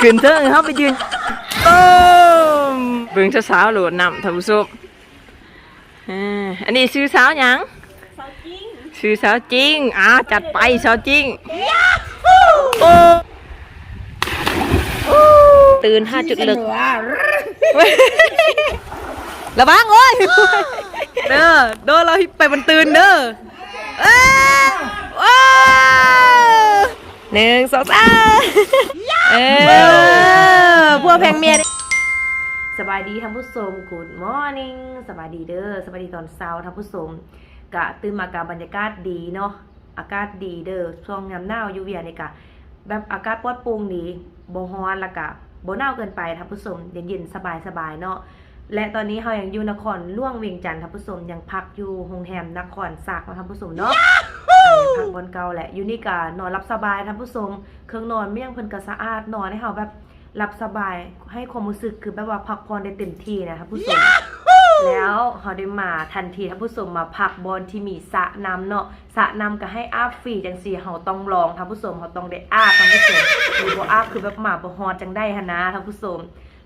ขึ้นเทิงเฮาไปยืนโอ้มเบิ่งสาวๆโหลดนำท่านผู้ชมอ่าอันนี้ชื่อสาวหยังชื่อสาวจริงอ่าจัดไปสาวจริงโอ้ตื่นห้าจุดลึกระวังโอ้ยเด้อโดนเราไปมันตื่นเด้อเอ้ยว้าว หนึ่งสองสามเออพวกแพงเมียนี่สบายดีท่านผู้ชม Good morning สบายดีเด้อสบายดีตอนเช้าท่านผู้ชมกะตื่นมากะบรรยากาศดีเนาะอากาศดีเด้อช่วงยามหนาวอยู่เวียนี่กะแบบอากาศปลอดโปร่งดีบ่ร้อนแล้วก็บ่หนาวเกินไปท่านผู้ชมเย็นๆสบายๆเนาะและตอนนี้เรายังอยู่นครล่วงเวียงจันทร์ท่านผู้ชมยังพักอยู่โรงแรมนครสากนะท่านผู้ชมเนาะเออ พักบนเก่าแหละอยู่นี่ก็นอนรับสบายท่านผู้ชมเครื่องนอนไม่ยังเพิ่นก็สะอาดนอนให้เราแบบหลับสบายให้ความรู้สึกคือแบบว่าพักผ่อนได้เต็มที่นะท่านผู้ชมแล้วเราได้มาทันทีท่านผู้ชมมาพักบนที่มีสระน้ำเนาะสระน้ำก็ให้อาบฟรีจังซี่เฮาต้องลองท่านผู้ชมเฮาต้องได้อาบท่านผู้ชมหรือบ่อาบคือแบบหมาบ่ฮอดจังได้หันนะท่านผู้ชม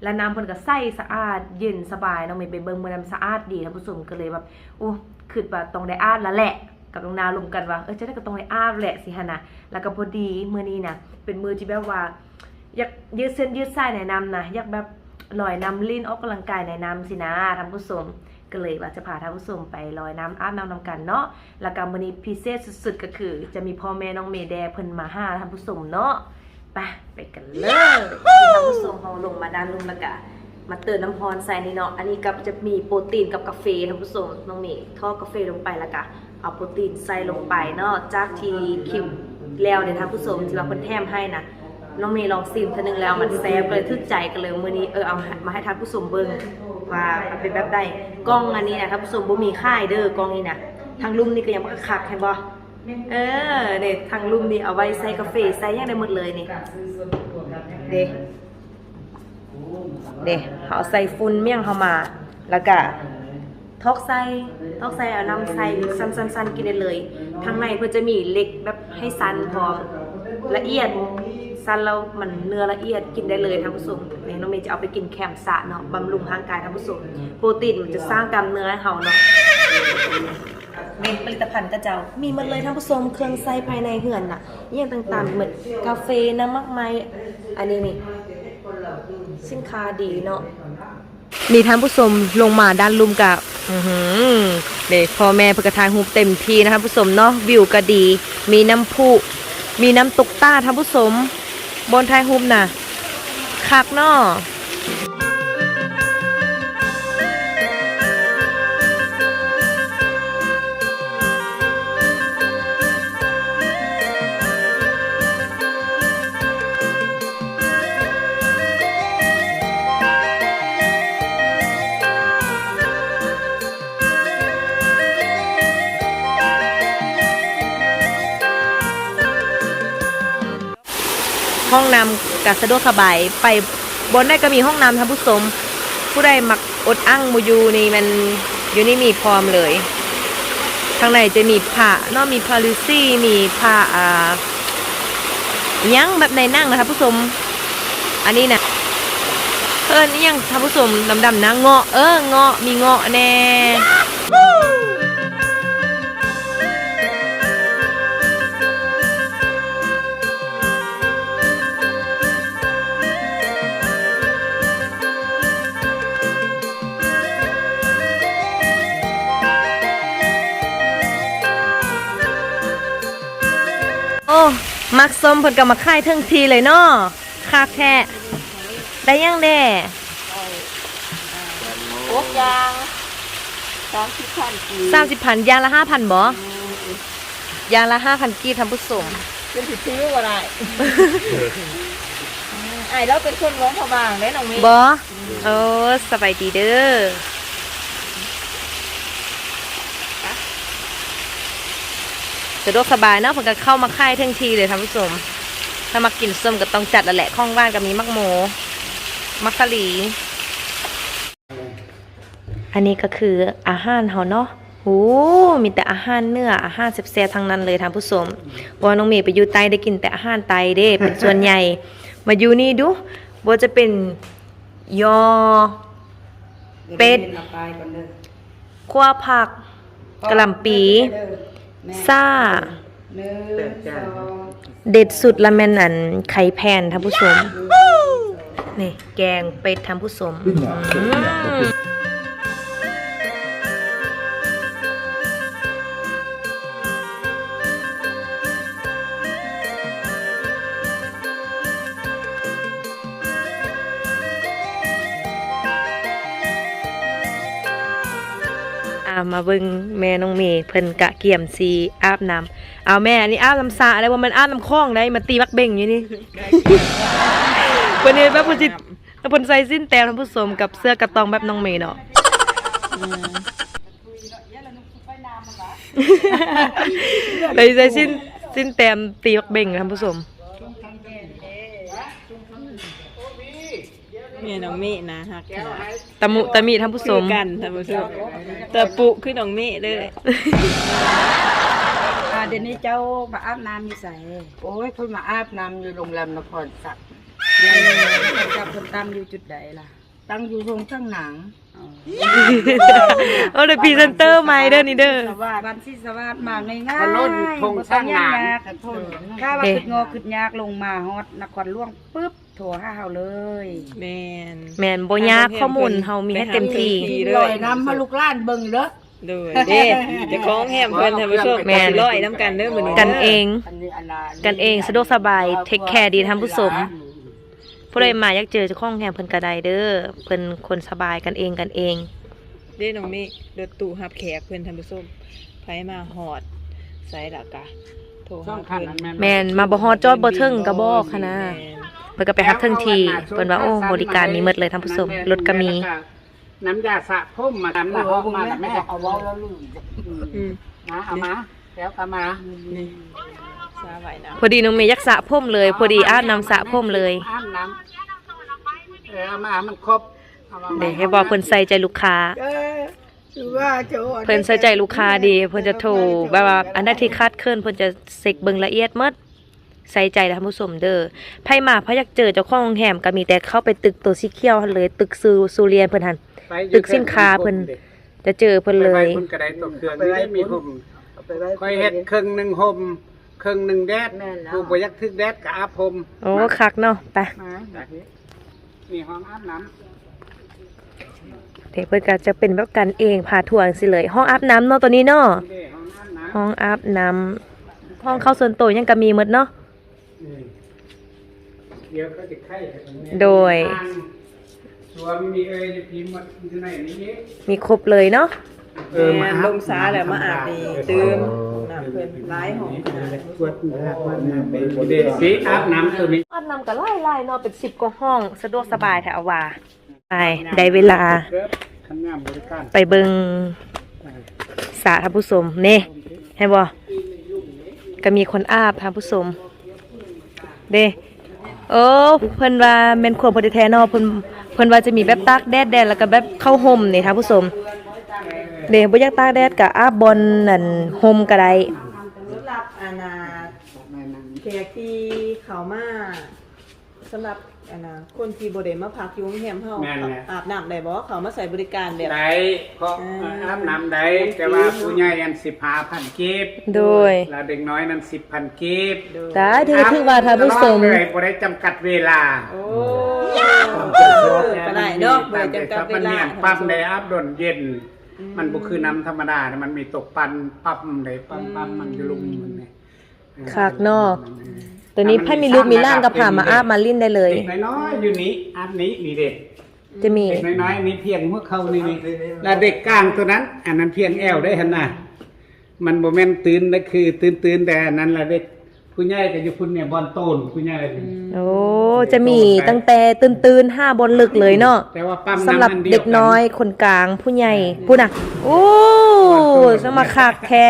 และน้ำเพิ่นก็ใสสะอาดเย็นสบายเนาะไม่ไปเบิ่งมื้อน้ำสะอาดดีท่านผู้ชมก็เลยแบบโอ้คิดว่าต้องได้อาบแล้วแหละ กับน้องนาลมกันว่าเออจะได้ก็ต้องได้อาบแหละสิฮะนะแล้วก็พอดีมือนี้นะเป็นมือที่แบบว่าอยากยืดเส้นยืดสายในน้ำนะอยากแบบลอยน้ำลิ้นออกกำลังกายในน้ำสินะท่านผู้ชมก็เลยว่าจะพาท่านผู้ชมไปลอยน้ำอาบน้ำนำกันเนาะแล้วก็มือนี้พิเศษสุดๆก็คือ จะมีพ่อแม่น้องเมย์แดเพิ่นมาห้าท่านผู้ชมเนาะไปไปกันเลยที่านผู้ชมเฮาลงมาด้านลุมแล้วก็มาเติมน้ำพรใส่นี่เนาะ อันนี้ก็จะมีโปรตีนกับกาแฟท่านผู้ชมน้องเมย์ทอดกาแฟลงไปแล้วก็ เอาโปรตีนใส่ลงไปเนาะจากที่คิวแล้วเนี่ยท่านผู้ชมที่ว่าเพิ่นแถมให้นะน้องเมย์ลองซิมทอนึงแล้วมันแซ่บเลยทึกใจกันเลยมื้อนี้เออเอามาให้ท่านผู้ชมเบิ่งว่ามันเป็นแบบใดกล้องอันนี้นะท่านผู้ชมบ่มีค่ายเด้อกล้องนี้นะทางลุ่มนี่ก็ยังบ่คักเห็นบ่เออเนี่ยทางลุ่มนี่เอาไว้ใส่กาแฟใส่ยังได้หมดเลยนี่เด้เด้เขาใส่ฝุ่นเมี่ยงเข้ามาแล้วก็ ทอกใส่ทอกใส่เอาน้ำใส่สั้นๆๆกินได้เลยข้างในเพิ่นจะมีเล็กแบบให้สั้นพร้อมละเอียดสั้นแล้วมันเนื้อละเอียดกินได้เลยท่านผู้ชมนี่น้องเมย์จะเอาไปกินแคมสะเนาะบำรุงร่างกายท่านผู้ชมโปรตีนมันจะสร้างกล้ามเนื้อให้เฮาเนาะเป็นผลิตภัณฑ์กระเจ้า มีหมันเลยท่านผู้ชมเครื่องใส่ภายในเหือนน่ะอย่างต่างๆเหมือนกาแฟน้ำมากมายอันนี้นี่สินค้าดีเนาะ นี่ท่านผู้ชมลงมาด้านลุมกับเด็กพ่อแม่เพนกระทายฮูปเต็มที่นะคะผู้ชมเนาะวิวก็ดี มีน้ำพุมีน้ำตกต้าท่านผู้ชมบนท้ายฮูปน่ะคักเนาะ ห้องน้ำกับสะดวกสบายไปบนได้ก็มีห้องน้ำท่านผู้ชมผู้ใดมักอดอั้งมูยูนี่มันอยู่นี่มีพร้อมเลยข้างในจะมีผ้านอกมีพาลิซี่มีผ้าอ่ายังแบบในนั่งนะคะผู้ชมอันนี้นะเอิญนี่ยังท่านผู้ชมดำๆนะเงาะเออเงาะมีเงาะแน่ มักส้มเพิ่นก็มาค่ายเทิงทีเลยเนาะคักแท้ได้ยังแน่โอ๊กยางสามสิบพันกีสามสิบพันยางละห้าพันบ่ยางละห้าพันกีทำผู้สมเป็นสิซื้อว่าไรไอ้เราเป็นคนร้องพะบางได้น้องเมย์บ่โอ้สบายดีเด้อ สะดวกสบายเนาะเพิ่นก็เข้ามาค่ายเทิงทีเลยท่านผู้ชมถ้ามากินส้มก็ต้องจัดแล้วแหละข้องบ้านก็มีมักโม มักกะหลี อันนี้ก็คืออาหารเฮาเนาะโอ้มีแต่อาหารเนื้ออาหารแซ่บๆทั้งนั้นเลยท่านผู้ชมเพราะว่าน้องเมย์ไปอยู่ใต้ได้กินแต่อาหารไตเด้เป็นส่วนใหญ่ มาอยู่นี่ดูบ่จะเป็นยอ เป็ดอาไปก่อนเด้อคั่วผักกะหล่ำปีแม่ ซ่า หนึ่งสองเด็ดสุดละแม่นอันไข่แผ่นท่านผู้ชม นี่แกงเป็ดท่านผู้ชมอืมอ่า มาเบิ่งแม่น้องเมย์เพิ่นกะเกี่ยมซีอาบน้ำเอาแม่อันนี้อาบน้ำสระได้ว่ามันอาบน้ำคลองได้มาตีบักเบ่งอยู่นี่วันนี้แบบเพิ่นสิเพิ่นใส่สิ้นแต้มท่านผู้ชมกับเสื้อกระตองแบบน้องเมย์เนาะเลยใส่สิ้นสิ้นแต้มตีบักเบ่งท่านผู้ชม เมียน้องเมฆนะฮักขนาดตะมุตะมีท่านผู้ชคือมกันท่านผู้ชมแต่ปุคือน้องเมฆเลย อ่าเดี๋ยวนี้เจ้ามาอาบน้ำมีใส่โอ้ยเพิ่นมาอาบน้ำอยู่โรงแรมนครสักดิ์เดี๋ยวจับคนตั้งอยู่จุดใดล่ะตั้งอยู่โรงช่างหนังโอ้เดี๋ยวพรีเซนเตอร์ใหม่เด้อนี่เด้อ สวัสดิ์วันที่สวัสดิ์มาง่ายๆถนนธงช่างหนังบ่ต้องยากถ้าว่าขึ้นงอขึ้นยากลงมาฮอดนครหลวงปุ๊บ โทรหาเฮาเลยแมน แม่นบ่ยากข้อมูลเฮามีให้เต็มที่ ดีลอยน้ำมาลูกล้านเบิ่งเด้อโดยเด้เจะคล้าของแฮมเพิ่นท่านผู้ชมแม่นสิร้อยน้ำกันเด้อมื้อนี้กันเอง อันนี้อันน่ะกันเองสะดวกสบายเทคแคร์ดีท่านผู้ชม ผู้ใดมาอยากเจอเจ้าของแฮมเพิ่นก็ได้เด้อเพิ่นคนสบายกันเองกันเอง เด้น้องเมฆรถตู้รับแขกเพิ่นท่านผู้ชมไผมาฮอดใส่ละกะโทรช่หาองคันเพิ่นนั้นแม่นมาบ่ฮอดจอดบ่ถึงก็บอกหั้นนะ แม่น เพิ่นก็ไปรับถึงที่เพิ่นว่าโอ้บริการมีหมดเลยท่านผู้ชมรถก็มี น้ำยาสระผมมาทำเอน้าอห้องพวกมาแม่แม่เอาเว้าแล้วลืมอืมมาเอามาแล้วเอามานี่สาไหวนะพอดีน้องเมย์อยากสระผมเลย พอดีอาบน้ำสระผมเลยอาบน้ำเออเอามามันครบอามาเดี๋ยวให้บอกเพิ่นใส่ใจลูกค้าเออคือว่าโจเพิ่นใส่ใจลูกค้าดี เพิ่นจะโทรแบบว่าอันใดที่คลาดเคลื่อนเพิ่นจะเซ็กเบิ่งละเอียดหมด ใส่ใจท่านผู้ชมเด้อไผมาพะอยากเจอเจ้าของโรงแรมก็มีแต่เข้าไปตึกตัวสีเขียวหั่นเลย ตึกซูซูเรียนเพิ่นหั่นไปอยู่ตึกสินค้าเพิ่น จะเจอเพิ่นเลไปยไว้คุณกระไดตกเครื่องนี่ได้มีห่มคอยเฮ็ดครึ่งหนึ่งห่มครึ่งหนึ่งแดดผู้บ่อยักทึกแดดกับอาบห่มโอ้คักเนาะไปมาแบบนี้มีห้องอาบน้เดี๋ยวเพิ่นก็จะเป็นแบบกันเองพาทัวร์จังซี่เลย ห้องอาบน้ำเนาะตัวนี้เนาะำนี่เด้ห้องอาบน้ห้องอาบน้ำห้องเข้าส่วนตัวยังก็มีหมดเนาะำนี่ เดี๋ยวก็จะไข่ให้ตรงนี้โดยสวมมีเอ้ยพิมพ์มาที่ไหนนี่ มีครบเลยเนาะแม่นลงสาแล้วมาอาบนี่ตื่มน้ำเพิ่นหลายห้องขนาดตรวจน้ำว่าน้ำเป็นเด็กสีอาบน้ำตัวนี้อาบน้ำก็ไล่ๆเนาะเป็นสิบกว่าห้อง สะดวกสบายแถวว่าไปได้เวลาทำงานบริการไปเบิงสาท่านผู้ชมนี่ให้บ่ก็มีคนอาบท่านผู้ชม เด้โอ้เพิ่นว่าเม่นควรบ่ได้แท้นอเพิ่นเพิ่นว่าจะมีแบบตากแดดแดดแล้วก็แบบเข้าห่มนี่ท่านผู้ชมเด้บ่อยากตากแดดก็อาบบนนั่นห่มก็ได้สำหรับอาณาแขกที่เขามาสำหรับ อาณาคนที่บ่ได้มาพักอยู่โรงแรมเฮาอาบน้ำได้บ่เขามาใส่บริการแบบ ได้เพราะอาบน้ำได้แต่ว่าผู้ใหญ่อันสิบห้าพันเก็บโดย แล้วเด็กน้อยนั้นสิบพันเก็บตาถือถือว่าท่านผู้ชม เลยบ่ได้จำกัดเวลาโอ้ก็ได้เนาะบ่ได้จำกัดเวลาปั๊มได้อาบดนเย็นมันบ่คือน้ำธรรมดานะมันมีตกปันปั๊มได้ปั๊มปั๊มมันจะลุมมันเนี่ยคักเนาะ ตัวนี้ไพ่มีลูกมีร่างก็พามาอาบมาลิ้นได้เลย เด็กน้อยๆอยู่นี้อาบนี้มีเด็กจะมี เด็กน้อยๆนี่เพียงหัวเข่านี่นี่แล้วเด็กกลางตัวนั้น อันนั้นเพียงแอวได้หั่นน่ะมันบ่แม่นตื่นนะคือ ตื่นตื่นๆแต่อันนั้นละเด็กผู้ใหญ่ก็อยู่พุ่นเนี่ยบอลโตนผู้ใหญ่นี่ โอ้จะมีตั้งแต่ตื่นตื่นๆห้าบนลึกเลยเนาะแต่ว่าปั๊มสำหรับน้ำอัเด็กน้อยคนกลางผู้ใหญ่ผู้น่ะ โอ้สมาคักแท้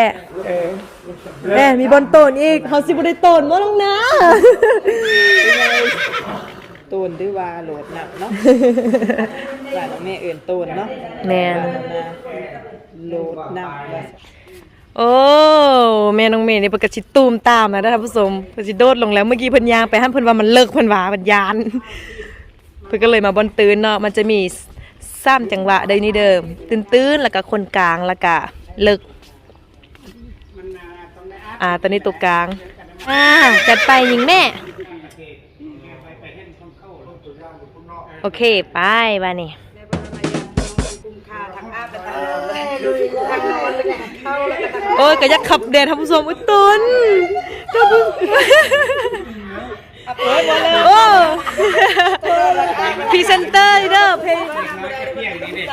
แม่มีบอลโตนอีกเขาสิบ่ได้โตนบ่ลงนะตูนหรือว่าโหลดหนักเนาะว่าน้องแม่เอื่นตูนเนาะแม่นโหลดหนักว่าโอ้แม่น้องเมย์นี่เพิ่นก็สิตูมตามนะท่านผู้ชมเพิ่นสิโดดลงแล้วเมื่อกี้เพิ่นย่างไปหั่นเพิ่นว่ามันเลิกเพิ่นว่ามันยานเพิ่นก็เลยมาบนตื่นเนาะมันจะมีซ้ำจังหวะเดินี่เดิม ตื่นๆแล้วก็คนกลางแล้วก็เลิก อ่าตอนนี้ตัวกลาง อ่าจัดไปหญิงแม่ โอเค ไปบ้านี่โอ้ยก็อยากขับเดนท่านผู้ชมอุ้ยตุนท่านผู้โอ้พรีเซนเตอร์เด้อเพลงเพียงนี่เด็ก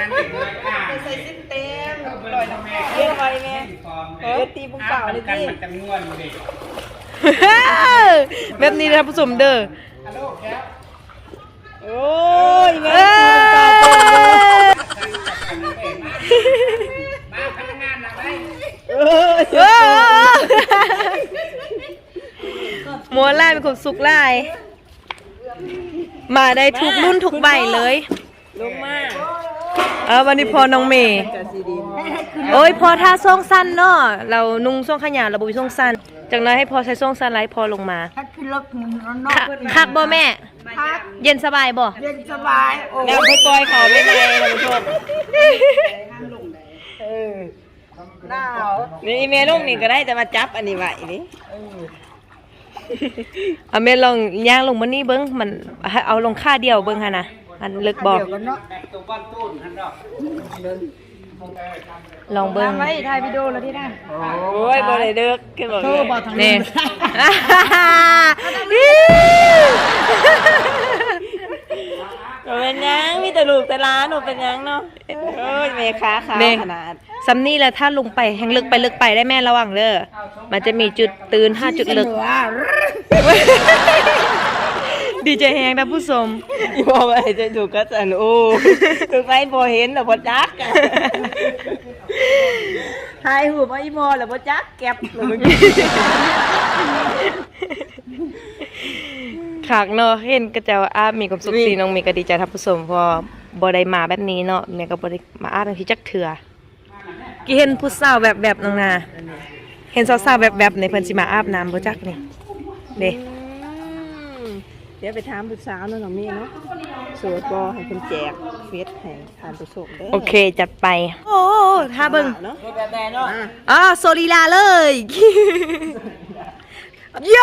นั่นเด็กน้อยอ่าใส่สิ้นเต็มเปิดแม่เรียกไว้แม่ เออตีบุ้งเปล่าเลยดิมันจะง่วนเด็กแบบนี้นะท่านผู้ชมเด้อฮัลโหลแก้วโอ้ยแม่เอ้ยมาพนักงานนะไปเออเออมัวไล่เป็นคนสุกไล่มาได้ทุกรุ่นทุกใบเลย ลงมา เออวันนี้พอน้องเมย์กะสิดินโอ้ยพอท่าส่งสั้นเนาะเรานุ่งส่งขยะเราบุยส่งสั้นจากนั้นให้พอใช้ส่งสั้นไล่พอลงมาถ้าขึ้นรถนอกคักคักบ่แม่พักเย็นสบายบ่เย็นสบายโอ้แล้วไปปล่อยเขาไม่ได้ท่านผู้ชมหนาวนี่อีเมลลงนี่ก็ได้แต่มาจับอันนี้ไว้นี่เอาแม่ลองย่างลงมานี่เบิ้งมันให้เอาลงค่าเดียวเบิ้งหั่นน่ะ มันลึกบ่เดี๋ยวกันเนาะแบบตัวบ้านตู้นฮันดอกลองเบิ้งไว้ถ่ายวิดีโอแล้วที่นั่นโอ้ยบ่ได้เลิกขึ้นบอกโทรเลยบอกทางนี่บ่เป็นหยังมีแต่ลูกแต่หล้านหนูเป็นหยังเนาะโอ้ยเมค้าขาวแม่ขนาดสำนี่แหละถ้าลงไปแหงลึกไปลึกไปได้แม่ระวังเด้อมันจะมีจุดตื่นห้าจุดลึก ดีใจแฮงนะผู้ชมอีบ่ว่าให้จะถูกก็สันโอ้ถูกไปบ่เห็นแล้วบ่จักอะถ่ายรูปมาอีบ่แล้วบ่จักแก็บเลยเมื่อกี้ขากเนาะเห็นก็จะว่าอามีความสุขสีน้องมีก็ดีใจท่านผู้ชมเพอบ่ได้มาแบบนี้เนาะแม่ก็บ่ได้มาอาบที่จักเถื่อกี่เห็นผู้สาวแบบแบบน้องนา เห็นสาวๆแบบแบบในเพิ่นสิมาอาบน้ำบ่จักนี่เด้อืม เดี๋ยวไปถามผู้สาวเนาะน้องเมย์เนาะโสดบ่ให้เพิ่นแจกเฟซให้ทานผู้ชมเด้อโอเคจัดไป โอ้ถ้าเบิ่งเนาะแบบๆเนาะอ่าโซลีลาเลยโย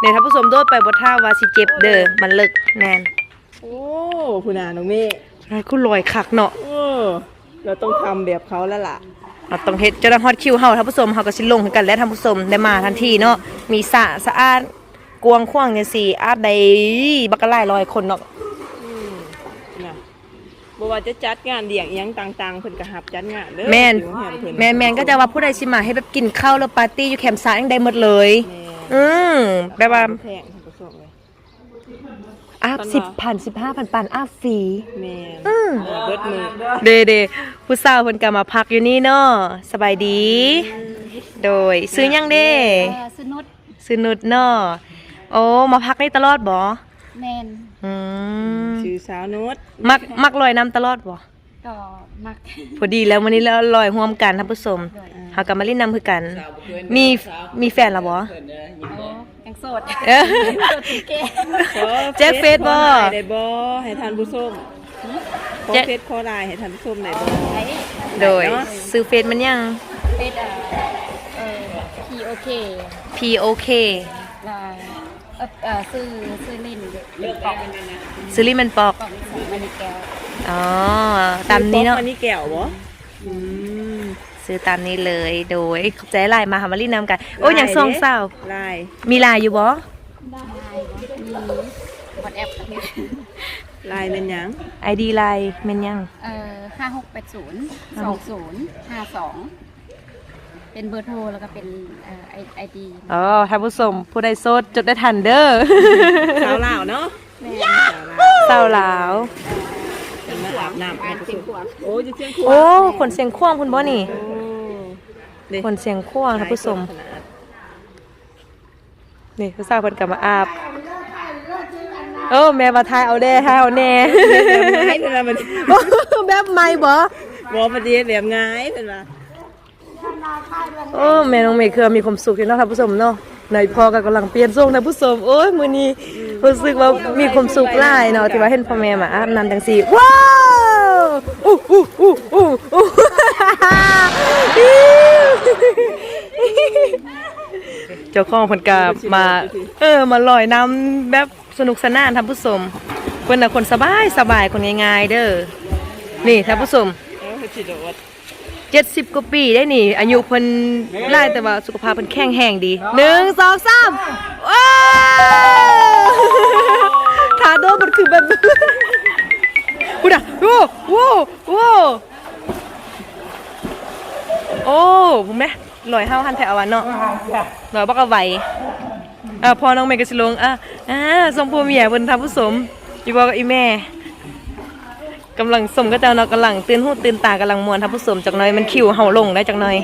เนี่ยท่านผู้ชมโดดไปบนท่าว่าสิเจ็บเด้อมันเลิกแน่นโอ้คุณอาน้องเมย์แล้วกูลอยคักเนาะโอ้เราต้องทำแบบเขาแล้วล่ะ เราต้องเฮ็ดจนฮอตคิวเฮาท่านผู้ชมเฮาก็สิลงให้กันและท่านผู้ชมได้มาทันทีเนาะมีสระสะอาดกวางขว้างจังซี่อาบได้บักกะหลายร้อยคนเนาะนะบ่ว่าจะจัดงานเลี้ยงอิหยังต่างๆเพิ่นก็รับจัดงานเด้อแม่นอยู่โรงรเพิ่นแม่นแม่นก็จะว่าผู้ใดสิมาให้แบบกินข้าวแล้วปาร์ตี้อยู่แคมป์ซายังได้หมดเลยแม่อืมแบบว่า แพงท่านผู้ชมเลย อาบตอนว่าสิบพันสิบห้าพันปันอาบฟรีแม่นอืมเบิดมือเดเดผู้สาวเพิ่นก็มาพักอยู่นี่เนาะสบายดี โดยซื้อหยังเด้สนุดซื้อนุดเนาะโอ้มาพักนี่ตลอดบ่แมนอืมชื่อสาวนุชมักมักลอยน้ำตลอดบ่ก็มักพอดีแล้ววันนี้เราลอยร่วมกันท่านผู้ชมเฮาก็มาเล่นน้ำคือกัน มีมีแฟนแล้วบ่โอ้ ยังโสดเอ้อโสดถึงแก่ขอแจ็คเฟซบ่ขอไลน์ได้บ่ให้ท่านผู้ชมขอแจ็ค เฟซขอไลน์ให้ท่านผู้ชมได้บ่ไหนโดยซื้อเฟซมันยัง เป็นอ่าเออ P O K P O K ว่าเอ่อเอ่อซื้อซื้อเล่นเป็นปอกเป็นซื้อลิมันปอกปอกสองมันนี่แก้วอ๋อตามนี้เนาะอันนี้แก้วบ่อืม ซื้อตามนี้เลยโดยขอบใจหลายมาหามารีนำกัน โอ้ยอย่างทรงเศร้าไลน์มีลายอยู่บ่ได้มีวอทแอปกับนี่ไลน์เป็นหยังไอดีลายแม่นยังเอ่อห้าหกแปดศูนย์สองศูนย์ห้าสองเป็นเบอร์โทรแล้วก็เป็นเอ่อไอไอดีอ๋อท่านผู้ชมผู้ใดโสดจดได้ทันเด้อสาวลาวเนาะแม่เศร้าหลาวเป็นมาอาบน้ำให้ผู้ชมโอ้ยจะเชียงขวโอ้คนเสียงควงคุณบ่นี่ โอ้เด็กคนเสียงควงท่านผู้ชมขนาดนี่ผู้สาวเพิ่นกลับมาอาบโอ้แม่มาทายเอาแด้ทายเอาแน่ให้เวลามันแบบใหม่บ่บ่ปฏิแบบง่ายเพิ่นว่าโอ้แม่น้องเมย์คือมีความสุขอยู่เนาะท่านผู้ชมเนาะในพ่อก็กำลังเปลี่ยนทรงท่านผู้ชมโอ้ยมื้อนี้รู้สึกว่ามีความสุขหลายเนาะที่ว่าเห็นพ่อแม่มาอาบน้ำจังซี่ว้าว อู้อู้อู้อู้อู้เจ้าของเพิ่นก็มา เออ มาลอยน้ำแบบสนุกสนานท่านผู้ชมเพิ่นน่ะคนสบายสบายคนง่ายๆเด้อ นี่ท่านผู้ชมเจ็ดสิบกว่าปีได้นี่ อายุเพิ่นไล่แต่ว่าสุขภาพเพิ่นแข็งแรงดีหนึ่งสองสามว้าขาโดนมันคือแบบ กูด่ะโอ้โว้โว้โอ้ผมแม่ลอยห้าหันแถววันเนาะลอยบักเอาไหวอะพอน้องเมย์ก็สิลงอะอ่าสมพูเมียเพิ่นทำผู้สมอยู่บอกกับอีแม่กำลังสมก็เจ้าเนาะกำลังตื่นหูตื่นตากำลังมวนทับผู้สมจักหน่อยมันคิวเห่าลงได้จักหน่อย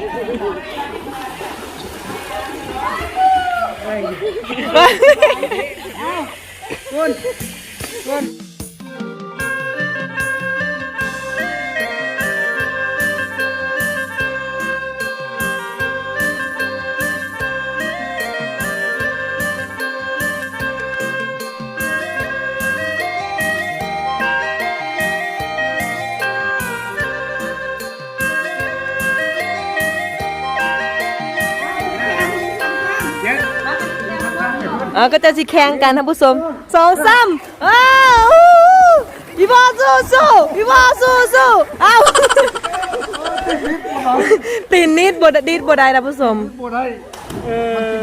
อ่าก็จะสิแข่งกันทับผู้สมสองสามอ้าวพี่บอสู้สู้พี่บอสู้สู้อ้าวตีนนิดบดดิดบดได้ทับผู้สมเออ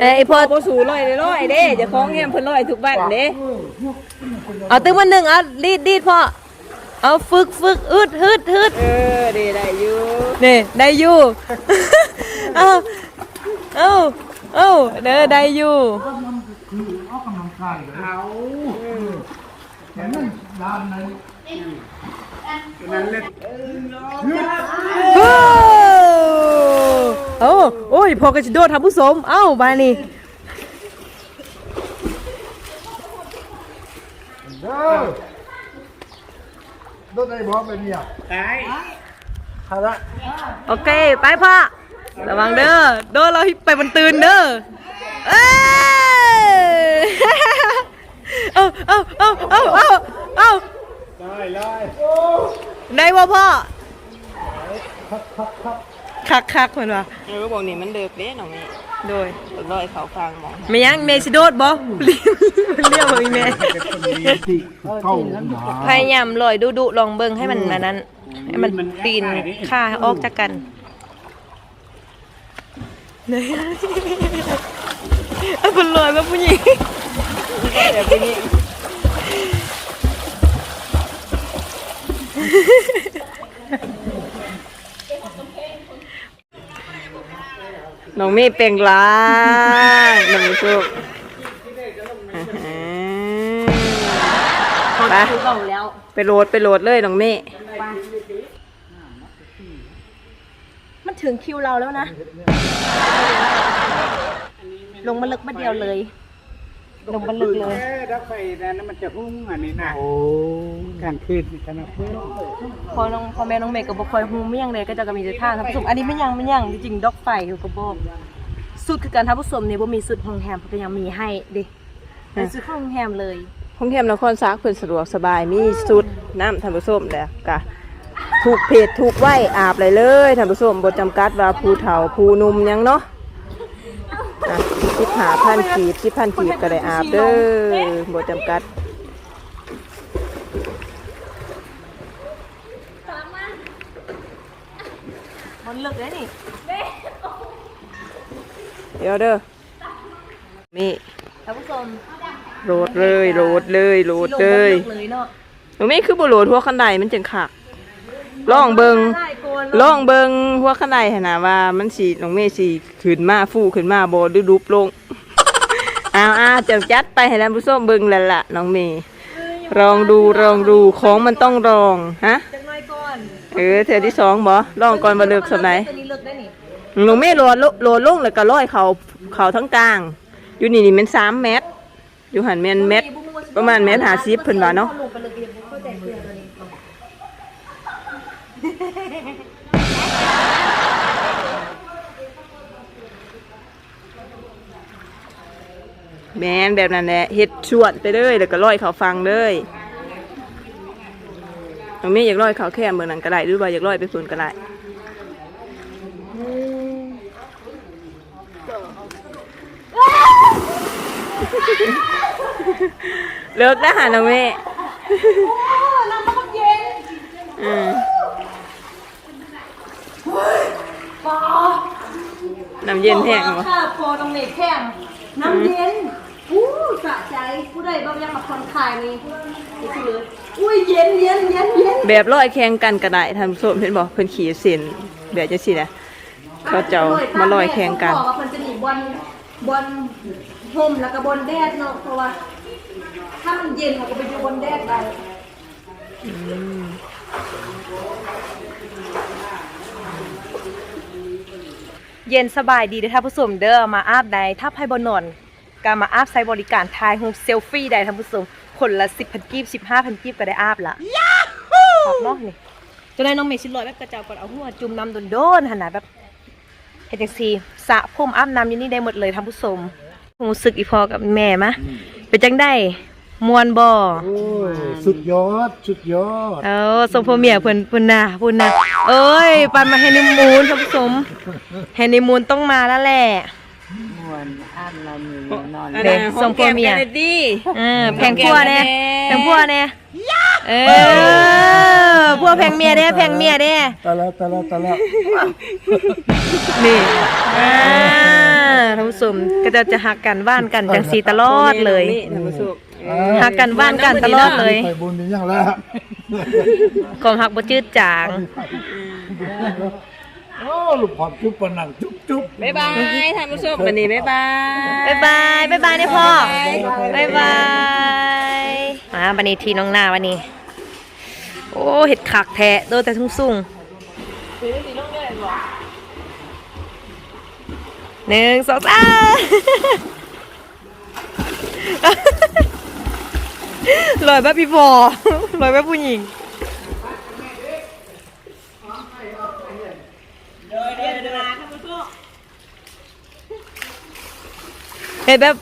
เอ้ยไอพอบ่สูร้อยเลยร้อยเด้เจะคล้าของแฮมเพิ่นร้อยทุกบ้านเด้เอาตึ้งวันหนึ่งอะดีดดีดพ่อเอาฝึกฝึกอึดฮึดฮึดเออดีได้อยู่นี่ได้อยู่เอาเอา เอาเด้อได้อยู่นั่นแหละโอ้เอาโอ้ยพอกระชิโดดทำผู้สม เอ้าบานี่ตายโอเค ไปพ่อ ระวังเด้อ โดนเราไปบนตื่นเด้อ เอ้ยเอาเอาเอาเอาเอาเอาได้เลยได้บ่พ่อคักคักเหมือนว่าเออบอกนี่มันเดิกเด้น้องนี่โดยร้อยเขาฟังหมองไม่ยังเมสิโดดบ่เรียกเรียกว่าอีเมเข้าพยายามลอยดุดุๆลองเบิ่งให้มันอันนั้นให้มันปีนค่าออกจากกัน เลยเอาคนลอยมาผู้หญิงแบบนี้น้องมีเปล่งล้างน้องมีสุกอ่าฮะไปไปโหลดไปโหลดเลยน้องเมฆ มัน ถึงคิวเราแล้วนะ ลงมาลึกมาเดียวเลย ลงมาลึกเลยดับไฟนั้นมันจะหุ้งอันนี้นะโอ้การคืนนี่กันนะเพื่อนพอน้องพอแม่น้องเมย์ก็บ่ค่อยฮู้ไม่ยังเลยก็จะก็มีแต่ท่าท่านผู้ชมอันนี้ไม่ยังไม่ยังจริงๆดอกไฟอยู่ก็บอกสุดคือการท่านผู้ชมเนี่ยบ่มีสุดโรงแรมเขาก็ยังมีให้เดิเป็นสุดของโรงแรมเลยห้องแรมนครซักเพิ่นสะดวกสบายมีสุดน้ำท่านผู้ชมแล้วกะ ถูกเพจถูกไหวอาบเลยเลยท่านผู้ชมบ่จำกัดว่าผู้เฒ่าผู้หนุ่มหยังเนาะอะสิบหาพันกีบสิบพันกีบก็ได้อาบเด้อบ่จำกัดมันลึกเลยนี่เดี๋ยวเด้อนี่ท่านผู้ชมโหลดเลยโหลดเลยโหลดเลยลงเลยเนาะหนูไม่คือบ่โหลดหัวคันไดมันจังคัก ลองเบิงได้โกนลองเบิงหัวคันไดหั่นน่ะว่ามันสิน้องเมย์สิขึ้นมาฟูขึ้นมาบ่หรือดุบลงอ้าวอ้าวจังจัดไปให้ท่านผู้ชมเบิงแล้วล่ะน้องเมย์ลองดูลองดูของมันต้องลองฮะจังน้อยก่อนเออเทื่อที่สองบ่ลองก่อนบ่เลิกสำไหนตัวนี้ลึกได้นี่น้องเมย์โหลดลงโหลดลงแล้วก็ร้อยเขาเขาทั้งกลาง อยู่นี่นี่มันสามเมตรอยู่หันแม่นเมตรประมาณเมตร50เพิ่นว่าเนาะ แม่นแบบนั้นแหละเฮ็ดชวดไปเลยแล้วก็ร้อยเขาฟังเลยน้องเมย์อยากร้อยเขาแค่เมืองนั้นก็ได้หรือว่าอยากร้อยไปส่วนก็ได้เลิกได้หาน้องเมย์อืมน้ำเย็นแห้งเหรอค่ะพอตรงนี้แข็งน้ำเย็นอู้ สะใจผู้ใดบ่อยากมาผ่อนคลายนี่นี่คือเลยอุ้ยเย็นเย็นเย็นเย็นแบบร้อยแข่งกันก็ได้ท่านผู้ชมเห็นบอกเพิ่นขี่เส้นแบบจังซี่นะเขาเจ้ามาลอยแข่งกันบอกว่ามันจะมีบอลบอลห่มแล้วก็บอลแดดเนาะเพราะว่า ถ้ามันเย็นเราก็ไปอยู่บนแดดได้เย็นสบายดีเด้อท่านผู้ชมเด้อมาอาบได้ถ้าไพ่บนนอน การมาอาบใช้บริการถ่ายรูปเซลฟี่ได้ท่านผู้ชมคนละ10พันกีบ15พันกีบก็ได้อาบละยาฮูขอบเนาะนี่จะได้น้องเมย์ชิลอยแบบกระเจ้าก่อนเอาหัวจุ่มน้ำโดนๆหั่นน่ะแบบเฮ็ดจังซี่สระผมอาบน้ำอยู่นี่ได้หมดเลยท่านผู้ชมรู้สึกอีพอกับแม่มะเป็นจังได้มวนบ่โอ้ยสุดยอด สุดยอด เออสมพ่อเมียเพิ่นเพิ่นน่ะเพิ่นน่ะเอ้ยปันมาแฮนนีมูนท่านผู้ชมแฮนนีมูนต้องมาแล้วแหละ ม่วนอาบน้ำอยู่นอนเด้ส่งผัวเมียดีเออแพงพัวแน่แพงพัวแน่เออพัวแพงเมียเด้แพงเมียเด้ตะละตะละตะละนี่อ่าท่านผู้ชมก็จะจะหักกันว่านกันจังสีตลอดเลยท่านผู้ชมหักกันว่านกันตลอดเลยไปบุญนี่ยังแล้วความหักบ่จืดจาง โอ้ลูกพอดจุ๊บปะนังจุ๊บจุ๊บบ๊ายบายท่านผู้ชมวันนี้บ๊ายบายบ๊ายบายบ๊ายบายเนี่ยพ่อบ๊ายบายอ่าบันนี้ทีน้องหน้าวันนี้ โอ้เห็ดขักแทะโดนแต่ทุ่งสุ่งหนึ่งสองสามลอยแบบพี่พอลอยแบบผู้หญิง เห็นแบบ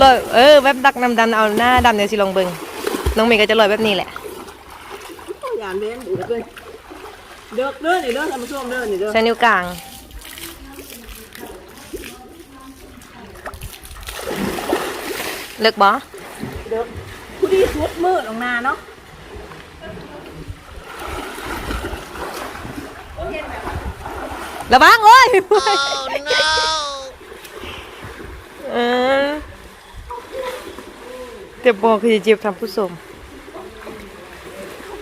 ลอยเออแบบดักน้ำดันเอาหน้าดำเดี๋ยวสิลองเบิงน้องเมย์ก็จะลอยแบบนี้แหละยามเล่นดูเลยเด้อเด้อนี่เด้อท่านผู้ชมเด้อนี่เด้อใช้นิ้วกลางเลิกบอผู้ดีสุดมืดออกมาเนาะระวังโอ้ยเอ เจ็บบอกคือจะเจ็บทำผู้ชม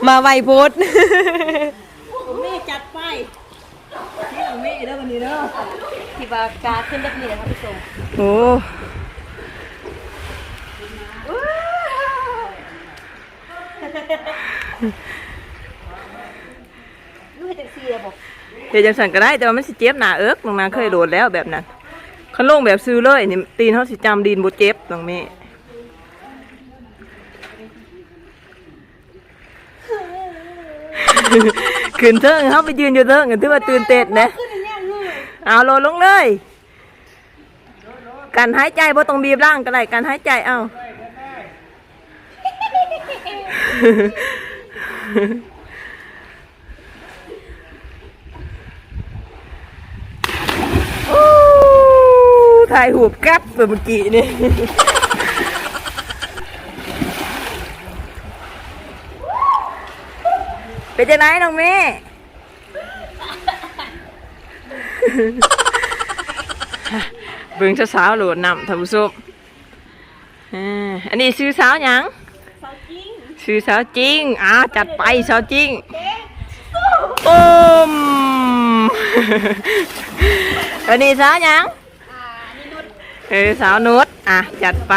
มาไวโพดแม่จัดไปนี่เอาแม่เด้อวันนี้เด้อที่บากาขึ้นแบบนี้นะท่านผู้ชมโอ้ลูกเจ็บซีเลยบอกเดี๋ยวจังสันก็ได้แต่ว่ามันสิเจ็บหนาเอิกลงมาเคยโดนแล้วแบบนั้นคันลงแบบซื้อเลยนี่ตีนเขาสิจำดินบ่เจ็บน้องแขึ้นเทิงเขาไปยืนอยู่เทิงกันที่ว่าตื่นเต้นนะเอาโลลงเลย การหายใจบ่ต้องบีบร่างก็ได้การหายใจเอาโอ้ถ่ายหูบกับเมื่อกี้นี่ เป็นจะไหนน้องเมย์เบิ่งสาวๆโหลดนำท่านผู้ชมอ่าอันนี้ซื้อสาวหยังซื้อสาวจริงอ่าจัดไปสาวจริงโอมอันนี้สาวหยังเออสาวนุชอะจัดไป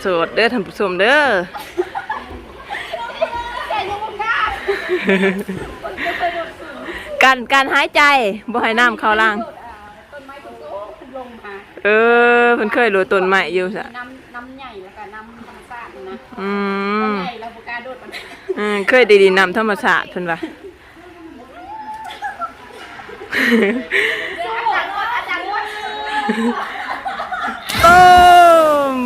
โสดเด้อท่านผู้ชมเด้อ การการหายใจบ่ให้น้ำเข้าล่าง ต้นไม้ต้นโตขึ้นลงมาเออเพิ่นเคยรู้ต้นไม้อยู่ซะน้ำน้ำใหญ่แล้วก็น้ำธรรมชาตินี่นะอืมใหญ่แล้วบุกล้าโดดมันอืมเคยได้ดินน้ำธรรมชาติเพิ่นว่าอาจารย์ว่าอาจารย์ว่า ต้ม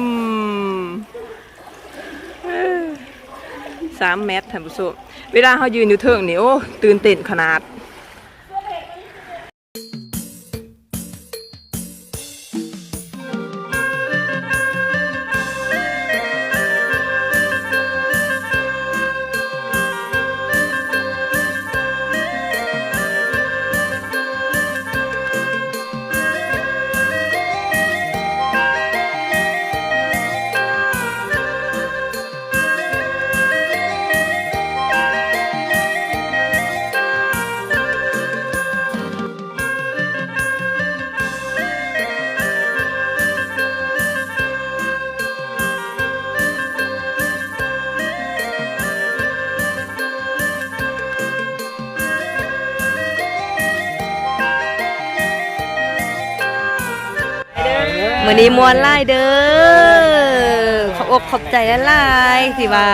สามเมตรท่านผู้ชมเวลาเขายืนอยู่เทิงนี่โอ้ตื่นเต้นขนาด มื้อนี้มวนหลายเด้อขอบอกขอบใจหลายๆที่ว่า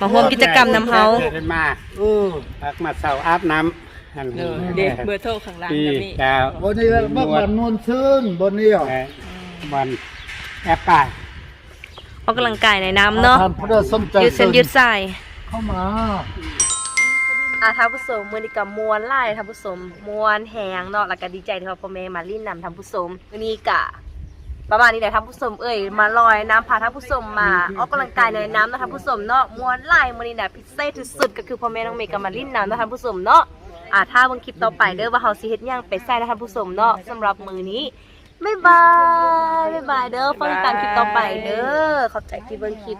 มาร่วมกิจกรรมนำเฮาได้มาเออพักมาเสาอาบน้ำอันเออเด็กเบอร์โทรข้างล่างปีก็มีดาวบนนี้บ้านบ้านโนนชื่นบนนี้อะเอ่อวันแอปป่ายออกกำลังกายในน้ำเนาะท่านพระสมใจยืดเส้นยืดสายเข้ามาอาท่านผู้ชมมื้อนี้ก็มวนหลายท่านผู้ชมมวนแฮงเนาะแล้วก็ดีใจที่ว่าพ่อแม่มาลิ้นนำท่านผู้ชมมื้อนี้ก็ ประมาณนี้แหละท่านผู้ชมเอ้ยมาลอยน้ำพาท่านผู้ชมมาออกกำลังกายในน้ำเนาะท่านผู้ชมเนาะมวนหลายมื้อนี้น่ะพิเศษที่สุดก็คือพ่อแม่น้องเมย์ก็มาลิ้นน้ำเนาะท่านผู้ชมเนาะอ่าถ้าเบิ่งคลิปต่อไปเด้อว่าเฮาสิเฮ็ดหยังไปใส่นะท่านผู้ชมเนาะสำหรับมื้อนี้บ๊ายบายบ๊ายบายเด้อฟังติดตามคลิปต่อไปเด้อขอบใจที่เบิ่งคลิป